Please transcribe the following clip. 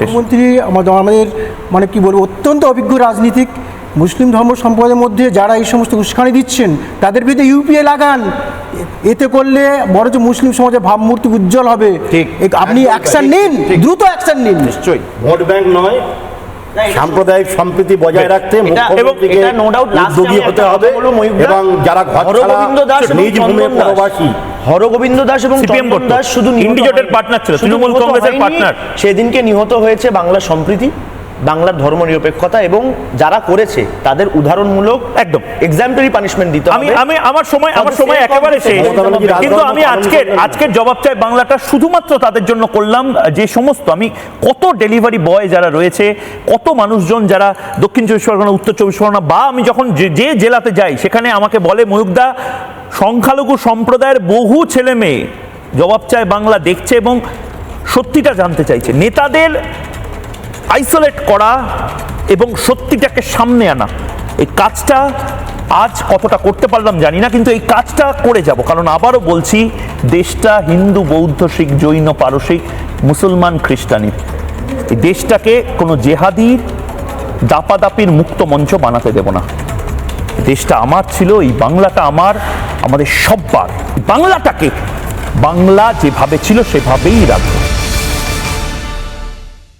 মুখ্যমন্ত্রী আমাদের আমাদের মানে কি বলব অত্যন্ত অভিজ্ঞ রাজনীতিক মুসলিম ধর্ম সম্প্রদায়ের মধ্যে যারা এই সমস্ত উস্কানি দিচ্ছেন তাদের বিরুদ্ধে ইউপিএ লাগান। এতে করলে বড় যে মুসলিম সমাজের ভাবমূর্তি উজ্জ্বল হবে। ঠিক। আপনি অ্যাকশন নিন দ্রুত অ্যাকশন নিন। নিশ্চয়ই। ভোট ব্যাংক নয় সাম্প্রদায়িক সম্প্রীতি বজায় রাখতে মুখ্যমন্ত্রীকে উদ্যোগী হতে হবে। এবং যারা ঘর নিজ ভূমে। পরবাসী। হরগোবিন্দ দাস এবং চন্দন দাস শুধু ইন্ডিজোটের পার্টনার ছিল, তৃণমূল কংগ্রেসের পার্টনার সেদিনকে নিহত হয়েছে বাংলা সম্প্রীতি। বাংলার ধর্মনিরপেক্ষতা এবং যারা করেছে তাদের উদাহরণমূলক একদম। এক্সাম্পলারি পানিশমেন্ট দিতে আমি আমি আমার সময় আমার সময় একেবারে শেষ। কিন্তু আমি আজকে আজকের জবাব চাই বাংলাটা শুধুমাত্র তাদের জন্য করলাম। যে সমস্ত আমি কত ডেলিভারি বয় যারা রয়েছে কত মানুষজন যারা দক্ষিণ চব্বিশ পরগনা উত্তর চব্বিশ পরগনা বা আমি যখন যে যে জেলাতে যাই সেখানে আমাকে বলে ময়ূকদা সংখ্যালঘু সম্প্রদায়ের বহু ছেলে মেয়ে জবাব চায় বাংলা দেখছে এবং সত্যিটা জানতে চাইছে। নেতাদের আইসোলেট করা এবং সত্যিটাকে সামনে আনা। এই কাজটা আজ কতটা করতে পারলাম জানি না, কিন্তু এই কাজটা করে যাব। কারণ আবারও বলছি, দেশটা হিন্দু, বৌদ্ধ, শিখ, জৈন, পারসিক, মুসলমান, খ্রিস্টানি। এই দেশটাকে কোনো জেহাদি দাপাদাপির মুক্ত মঞ্চ বানাতে দেব না। দেশটা আমার ছিল, এই বাংলাটা আমার, আমাদের সব্বার। বাংলাটাকে বাংলা যেভাবে ছিল সেভাবেই রাখব।